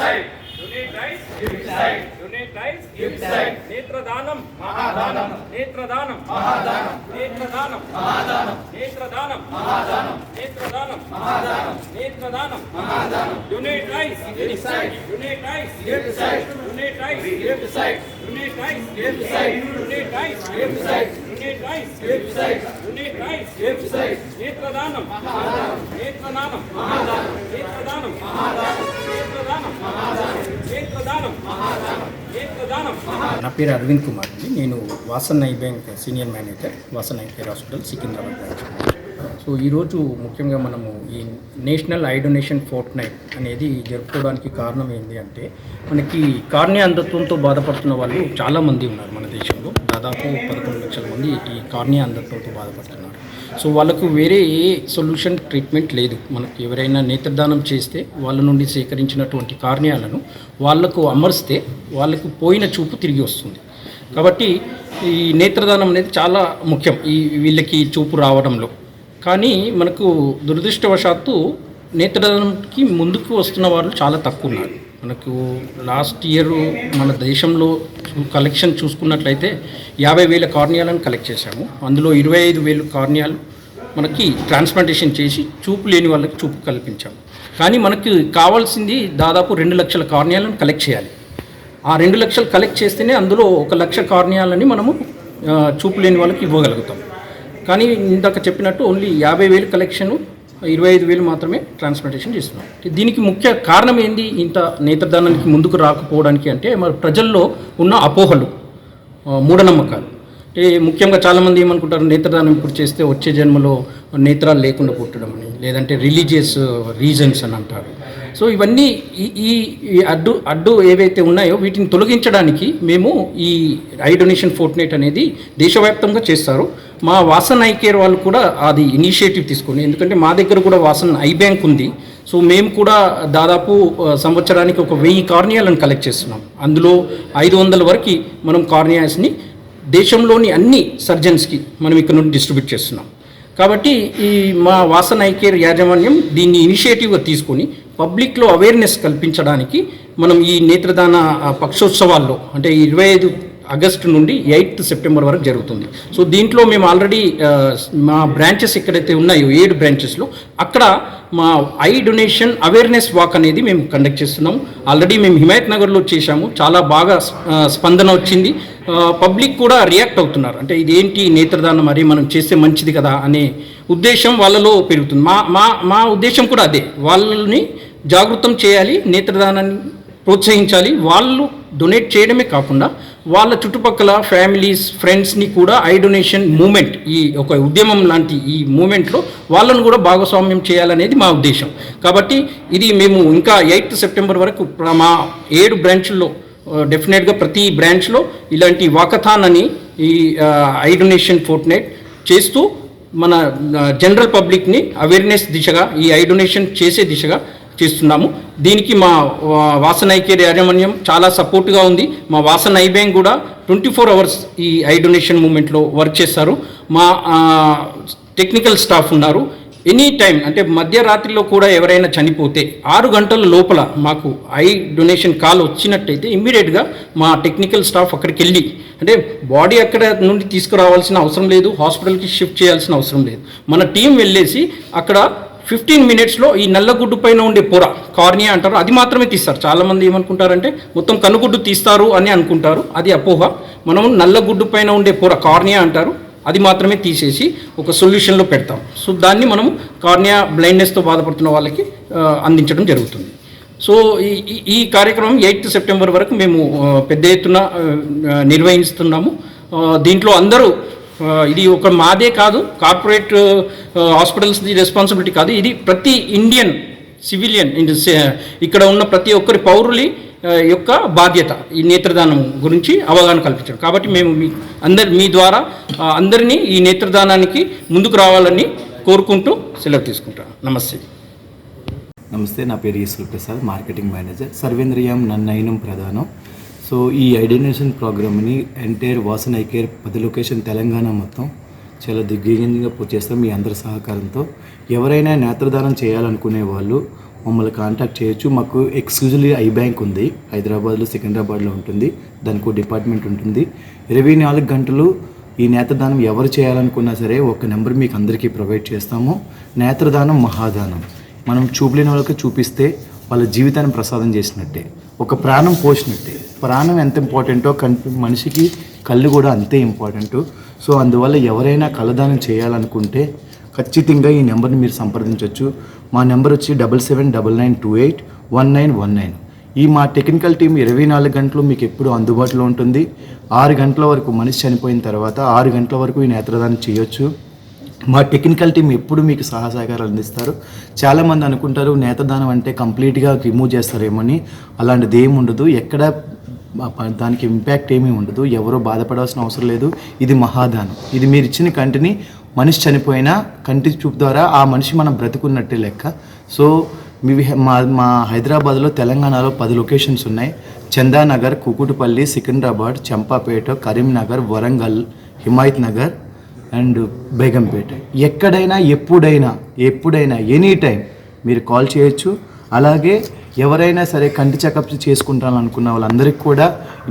side. Donate rice. Give it side. Donate rice. Give it side. Netradanam. Mahadanam. Netradanam. Mahadanam. Netradanam. Mahadanam. Netradanam. Mahadanam. Netradanam. Mahadanam. Netradanam. Mahadanam. Donate rice. Give it side. Donate rice. Give it side. Donate rice. Give it side. Donate rice. Give it side. Donate rice. Give it side. Donate rice. Give it side. Donate rice. Give it side. Netradanam. Mahadanam. Netradanam. Mahadanam. Netradanam. Mahadanam. నా పేరు అరవింద్ కుమార్ అండి. నేను Vasan eye bank senior manager Vasan eye care hospital Secunderabad branch. So ఈరోజు ముఖ్యంగా మనము ఈ national eye donation fortnight అనేది జరుపుకోవడానికి కారణం ఏంటి అంటే మనకి కార్ణ్య అంధత్వంతో బాధపడుతున్న వాళ్ళు చాలామంది ఉన్నారు మన దేశంలో. దాదాపు పదకొండు లక్షల మంది ఈ కార్నియా అంధత్వంతో బాధపడుతున్నారు. సో వాళ్ళకు వేరే ఏ సొల్యూషన్ ట్రీట్మెంట్ లేదు. మనకు ఎవరైనా నేత్రదానం చేస్తే వాళ్ళ నుండి సేకరించినటువంటి కార్నియాలను వాళ్ళకు అమర్స్తే వాళ్ళకు పోయిన చూపు తిరిగి వస్తుంది. కాబట్టి ఈ నేత్రదానం అనేది చాలా ముఖ్యం ఈ వీళ్ళకి చూపు రావడంలో. కానీ మనకు దురదృష్టవశాత్తు నేత్రదానంకి ముందుకు వస్తున్న వాళ్ళు చాలా తక్కువ ఉన్నారు. మనకు లాస్ట్ ఇయర్ మన దేశంలో కలెక్షన్ చూసుకున్నట్లయితే యాభై వేల కార్నియాలను కలెక్ట్ చేశాము. అందులో ఇరవై ఐదు వేలు కార్నియాలు మనకి ట్రాన్స్ప్లాంటేషన్ చేసి చూపు లేని వాళ్ళకి చూపు కల్పించాము. కానీ మనకి కావాల్సింది దాదాపు రెండు లక్షల కార్నియాలను కలెక్ట్ చేయాలి. ఆ రెండు లక్షలు కలెక్ట్ చేస్తేనే అందులో ఒక లక్ష కార్నియాలని మనము చూపు లేని వాళ్ళకి ఇవ్వగలుగుతాం. కానీ ఇందాక చెప్పినట్టు ఓన్లీ యాభై వేలు కలెక్షను ఇరవై ఐదు వేలు మాత్రమే ట్రాన్స్ప్లాంటేషన్ చేస్తున్నాం. దీనికి ముఖ్య కారణం ఏంది? ఇంత నేత్రదానానికి ముందుకు రాకపోవడానికి అంటే మరి ప్రజల్లో ఉన్న అపోహలు మూఢనమ్మకాలు. అంటే ముఖ్యంగా చాలామంది ఏమనుకుంటారు? నేత్రదానం ఇప్పుడు చేస్తే వచ్చే జన్మలో నేత్రాలు లేకుండా పుట్టడం అని లేదంటే రిలీజియస్ రీజన్స్ అని అంటారు. సో ఇవన్నీ ఈ ఈ అడ్డు అడ్డు ఏవైతే ఉన్నాయో వీటిని తొలగించడానికి మేము ఈ ఐ డొనేషన్ ఫోర్ట్నైట్ అనేది దేశవ్యాప్తంగా చేస్తారు. మా వాసన్ ఐ కేర్ వాళ్ళు కూడా అది ఇనిషియేటివ్ తీసుకుని ఎందుకంటే మా దగ్గర కూడా వాసన్ ఐ బ్యాంక్ ఉంది. సో మేము కూడా దాదాపు సంవత్సరానికి ఒక వెయ్యి కార్నియాలను కలెక్ట్ చేస్తున్నాం. అందులో ఐదు వందల వరకు మనం కార్నియాస్ని దేశంలోని అన్ని సర్జన్స్కి మనం ఇక్కడ నుండి డిస్ట్రిబ్యూట్ చేస్తున్నాం. కాబట్టి ఈ మా వాసన ఐకేర్ యాజమాన్యం దీన్ని ఇనిషియేటివ్గా తీసుకొని పబ్లిక్లో అవేర్నెస్ కల్పించడానికి మనం ఈ నేత్రదాన పక్షోత్సవాల్లో అంటే ఇరవై ఐదు ఆగస్టు నుండి ఎయిత్ సెప్టెంబర్ వరకు జరుగుతుంది. సో దీంట్లో మేము ఆల్రెడీ మా బ్రాంచెస్ ఎక్కడైతే ఉన్నాయో ఏడు బ్రాంచెస్లో అక్కడ మా ఐ డొనేషన్ అవేర్నెస్ వాక్ అనేది మేము కండక్ట్ చేస్తున్నాము. ఆల్రెడీ మేము హిమాయత్ నగర్లో చేశాము. చాలా బాగా స్పందన వచ్చింది. పబ్లిక్ కూడా రియాక్ట్ అవుతున్నారు. అంటే ఇదేంటి నేత్రదానం? మరి మనం చేస్తే మంచిది కదా అనే ఉద్దేశం వాళ్ళలో పెరుగుతుంది. మా మా మా ఉద్దేశం కూడా అదే. వాళ్ళని జాగృతం చేయాలి నేత్రదానాన్ని ప్రోత్సహించాలి. వాళ్ళు డొనేట్ చేయడమే కాకుండా వాళ్ళ చుట్టుపక్కల ఫ్యామిలీస్ ఫ్రెండ్స్ని కూడా ఐ డొనేషన్ మూమెంట్ ఈ ఒక ఉద్యమం లాంటి ఈ మూమెంట్లో వాళ్ళను కూడా భాగస్వామ్యం చేయాలనేది మా ఉద్దేశం. కాబట్టి ఇది మేము ఇంకా ఎయిత్ సెప్టెంబర్ వరకు మా ఏడు బ్రాంచ్ల్లో డెఫినెట్గా ప్రతి బ్రాంచ్లో ఇలాంటి వాకథాన్ అని ఈ ఐ డొనేషన్ ఫోర్ట్నైట్ చేస్తూ మన జనరల్ పబ్లిక్ని అవేర్నెస్ దిశగా ఈ ఐ డొనేషన్ చేసే దిశగా చేస్తున్నాము. దీనికి మా ఆ, వాసన ఐకేర్ యాజమాన్యం చాలా సపోర్ట్గా ఉంది. మా వాసన ఐ బ్యాంక్ కూడా ట్వంటీ ఫోర్ అవర్స్ ఈ ఐ డొనేషన్ మూమెంట్లో వర్క్ చేస్తారు. మా టెక్నికల్ స్టాఫ్ ఉన్నారు. ఎనీ టైం అంటే మధ్యరాత్రిలో కూడా ఎవరైనా చనిపోతే ఆరు గంటల లోపల మాకు ఐ డొనేషన్ కాల్ వచ్చినట్టయితే ఇమ్మీడియట్గా మా టెక్నికల్ స్టాఫ్ అక్కడికి వెళ్ళి అంటే బాడీ అక్కడ నుండి తీసుకురావాల్సిన అవసరం లేదు హాస్పిటల్కి షిఫ్ట్ చేయాల్సిన అవసరం లేదు. మన టీం వెళ్ళేసి అక్కడ ఫిఫ్టీన్ మినిట్స్లో ఈ నల్లగుడ్డు పైన ఉండే పొర కార్నియా అంటారు అది మాత్రమే తీస్తారు. చాలామంది ఏమనుకుంటారంటే మొత్తం కనుగుడ్డు తీస్తారు అని అనుకుంటారు. అది అపోహ. మనం నల్లగుడ్డు పైన ఉండే పొర కార్నియా అంటారు అది మాత్రమే తీసేసి ఒక సొల్యూషన్లో పెడతాం. సో దాన్ని మనం కార్నియా బ్లైండ్నెస్తో బాధపడుతున్న వాళ్ళకి అందించడం జరుగుతుంది. సో ఈ ఈ- కార్యక్రమం ఎయిత్ సెప్టెంబర్ వరకు మేము పెద్ద ఎత్తున నిర్వహిస్తున్నాము. దీంట్లో అందరూ ఇది ఒక మాదే కాదు కార్పొరేట్ హాస్పిటల్స్ది రెస్పాన్సిబిలిటీ కాదు. ఇది ప్రతి ఇండియన్ సివిలియన్ ఇక్కడ ఉన్న ప్రతి ఒక్కరి పౌరులి యొక్క బాధ్యత ఈ నేత్రదానం గురించి అవగాహన కల్పించడం. కాబట్టి మేము మీ అందరి మీ ద్వారా అందరినీ ఈ నేత్రదానానికి ముందుకు రావాలని కోరుకుంటూ సెలవు తీసుకుంటాను నమస్తే. నమస్తే నా పేరు ఈశ్వర్ ప్రసాద్ మార్కెటింగ్ మేనేజర్. సర్వేంద్రియం నన్నయనం ప్రధానం. సో ఈ ఐడెంటినేషన్ ప్రోగ్రామ్ని ఎంటైర్ వాసన్ ఐ కేర్ పది లొకేషన్ తెలంగాణ మొత్తం చాలా దిగ్విజయంగా పూర్తి చేస్తాం మీ అందరి సహకారంతో. ఎవరైనా నేత్రదానం చేయాలనుకునే వాళ్ళు మమ్మల్ని కాంటాక్ట్ చేయొచ్చు. మాకు ఎక్స్క్లూజివ్లీ ఐ బ్యాంక్ ఉంది. హైదరాబాద్లో సికింద్రాబాద్లో ఉంటుంది. దానికి ఒక డిపార్ట్మెంట్ ఉంటుంది. ఇరవై నాలుగు గంటలు ఈ నేత్రదానం ఎవరు చేయాలనుకున్నా సరే ఒక నెంబర్ మీకు అందరికీ ప్రొవైడ్ చేస్తాము. నేత్రదానం మహాదానం. మనం చూపలేని వాళ్ళకి చూపిస్తే వాళ్ళ జీవితాన్ని ప్రసాదం చేసినట్టే. ఒక ప్రాణం పోసినట్టే ప్రాణం ఎంత ఇంపార్టెంటో కన్ మనిషికి కళ్ళు కూడా అంతే ఇంపార్టెంట్. సో అందువల్ల ఎవరైనా కళ్ళదానం చేయాలనుకుంటే ఖచ్చితంగా ఈ నెంబర్ని మీరు సంప్రదించవచ్చు మా నెంబర్ వచ్చి double seven double nine two eight one nine one nine. ఈ మా టెక్నికల్ టీం ఇరవై నాలుగు గంటలు మీకు ఎప్పుడు అందుబాటులో ఉంటుంది. ఆరు గంటల వరకు మనిషి చనిపోయిన తర్వాత ఆరు గంటల వరకు ఈ నేత్రదానం చేయొచ్చు. మా టెక్నికల్ టీం ఎప్పుడు మీకు సహసహకారాలు సహకారాలు అందిస్తారు. చాలామంది అనుకుంటారు నేతదానం అంటే కంప్లీట్గా రిమూవ్ చేస్తారేమని. అలాంటిది ఏమి ఉండదు. ఎక్కడ దానికి ఇంపాక్ట్ ఏమీ ఉండదు. ఎవరో బాధపడాల్సిన అవసరం లేదు. ఇది మహాదానం. ఇది మీరు ఇచ్చిన కంటిని మనిషి చనిపోయినా కంటి చూపు ద్వారా ఆ మనిషి మనం బ్రతుకున్నట్టే లెక్క. సో మీ మా మా హైదరాబాద్లో తెలంగాణలో పది లొకేషన్స్ ఉన్నాయి. చందానగర్ కుకుటుపల్లి సికింద్రాబాద్ చంపాపేట కరీంనగర్ వరంగల్ హిమాయత్ నగర్ అండ్ బేగంపేట. ఎక్కడైనా ఎప్పుడైనా ఎప్పుడైనా ఎనీ టైం మీరు కాల్ చేయొచ్చు. అలాగే ఎవరైనా సరే కంటి చెకప్ చేసుకుంటానుకున్న వాళ్ళందరికీ కూడా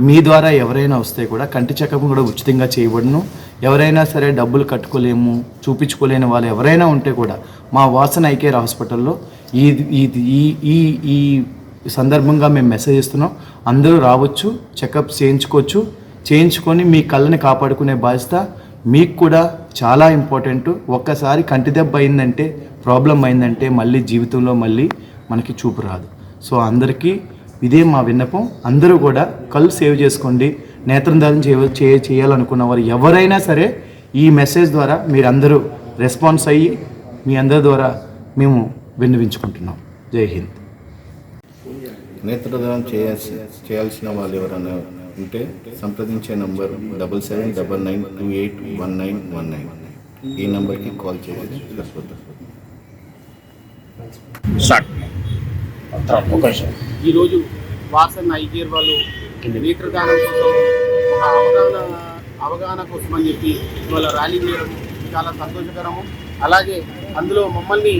మీ ద్వారా ఎవరైనా వస్తే కూడా కంటి చెకప్ కూడా ఉచితంగా చేయబడును. ఎవరైనా సరే డబ్బులు కట్టుకోలేము చూపించుకోలేని వాళ్ళు ఎవరైనా ఉంటే కూడా మా వాసన ఐకేర్ హాస్పిటల్లో ఈ ఈ ఈ ఈ ఈ సందర్భంగా మేము మెసేజ్ ఇస్తున్నాం అందరూ రావచ్చు చెకప్ చేయించుకోవచ్చు. చేయించుకొని మీ కళ్ళని కాపాడుకునే బాధ్యత మీకు కూడా చాలా ఇంపార్టెంట్ ఒక్కసారి కంటి దెబ్బ అయిందంటే ప్రాబ్లం అయిందంటే మళ్ళీ జీవితంలో మళ్ళీ మనకి చూపు రాదు. సో అందరికీ ఇదే మా విన్నపం. అందరూ కూడా కళ్ళు సేవ్ చేసుకోండి. నేత్రదానం చేయ చేయాలనుకున్న వారు ఎవరైనా సరే ఈ మెసేజ్ ద్వారా మీరందరూ రెస్పాన్స్ అయ్యి మీ అందరి ద్వారా మేము విన్నవించుకుంటున్నాం. జై హింద్. నేత్రదానం చేయాల్సి చేయాల్సిన వాళ్ళు ఎవరైనా ఉంటే సంప్రదించే number double seven double nine two eight one nine one nine. ఈ నంబర్కి కాల్ చేసి సరిపోతుంది. ఈరోజు వాసన్ ఐకేర్ వాళ్ళు నేత్రదానం కోసం ఒక అవగాహన అవగాహన కోసం అని చెప్పి వాళ్ళ ర్యాలీ చేయడం చాలా సంతోషకరము. అలాగే అందులో మమ్మల్ని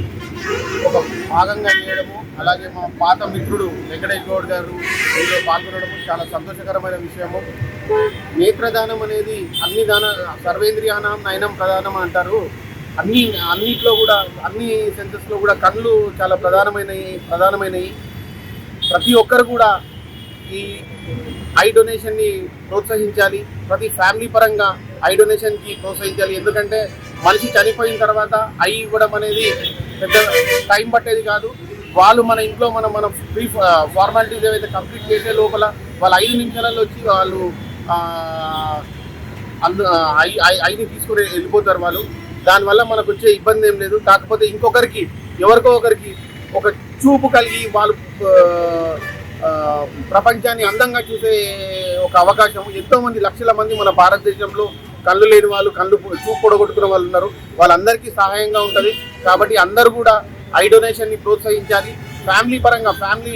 ఒక భాగంగా చేయడము అలాగే మా పాత మిత్రుడు వెంకటేష్ గౌడ్ గారు ఇందులో పాల్గొనడము చాలా సంతోషకరమైన విషయము. నేత్రదానం అనేది అన్ని దాన సర్వేంద్రియానం నయనం ప్రధానం అంటారు. అన్ని అన్నిట్లో కూడా అన్ని సెన్సెస్లో కూడా కళ్ళు చాలా ప్రధానమైనవి ప్రధానమైనవి ప్రతి ఒక్కరు కూడా ఈ ఐ డొనేషన్ని ప్రోత్సహించాలి. ప్రతి ఫ్యామిలీ పరంగా ఐ డొనేషన్కి ప్రోత్సహించాలి. ఎందుకంటే మనిషి చనిపోయిన తర్వాత ఐ ఇవ్వడం అనేది పెద్ద టైం పట్టేది కాదు. వాళ్ళు మన ఇంట్లో మనం మన ఫ్రీ ఫార్మాలిటీస్ ఏవైతే కంప్లీట్ చేసే లోపల వాళ్ళు ఐదు నిమిషాలలో వచ్చి వాళ్ళు అందు ఐ ఐ- ఐని తీసుకుని వెళ్ళిపోతారు వాళ్ళు. దానివల్ల మనకు వచ్చే ఇబ్బంది ఏం లేదు. కాకపోతే ఇంకొకరికి ఎవరికో ఒకరికి ఒక చూపు కలిగి వాళ్ళు ప్రపంచాన్ని అందంగా చూసే ఒక అవకాశం. ఎంతో మంది లక్షల మంది మన భారతదేశంలో కళ్ళు లేని వాళ్ళు కళ్ళు చూపు పొడగొట్టుకున్న వాళ్ళు ఉన్నారు. వాళ్ళందరికీ సహాయంగా ఉంటుంది. కాబట్టి అందరూ కూడా ఐ డొనేషన్ని ప్రోత్సహించాలి. ఫ్యామిలీ పరంగా ఫ్యామిలీ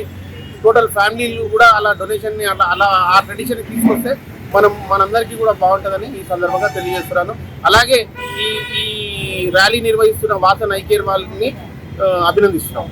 టోటల్ ఫ్యామిలీలు కూడా అలా డొనేషన్ని అలా అలా ఆ ట్రెడిషన్ తీసుకొస్తే మనం మనందరికీ కూడా బాగుంటుందని ఈ సందర్భంగా తెలియజేస్తున్నాను. అలాగే ఈ ఈ ర్యాలీ నిర్వహిస్తున్న వాసన్ ఐకేర్ వాళ్ళని ఆ, అభినందిస్తున్నాం